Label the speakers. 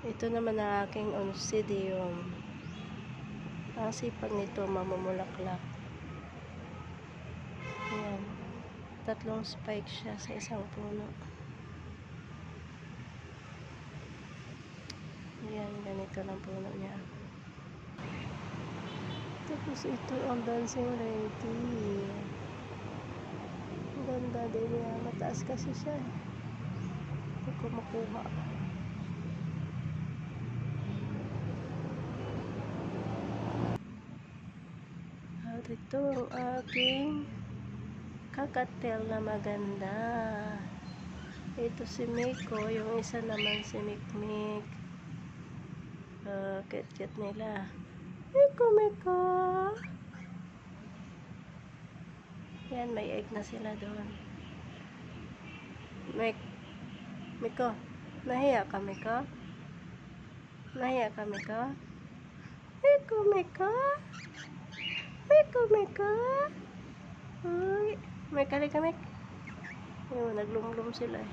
Speaker 1: Ito naman ang aking oncidium. Ang sipag nito mamumulaklak. Ayan. Tatlong spike siya sa isang puno. Ayan, ganito lang puno niya. Tapos ito ang dancing lady. Ang ganda din niya. Mataas kasi siya. Hindi ko makuha. Ito ang aking kakatel na maganda. Ito si Miko, yung isa naman si Mikmik. Uh, kit-kit nila. Miko, Miko! Yan, may egg na sila doon. Mik, Miko, nahiya ka, Miko? Nahiya ka, Miko? Miko, Miko? Miko, Miko? Uy, may kali ka, Mik. Yun, naglumlum sila eh.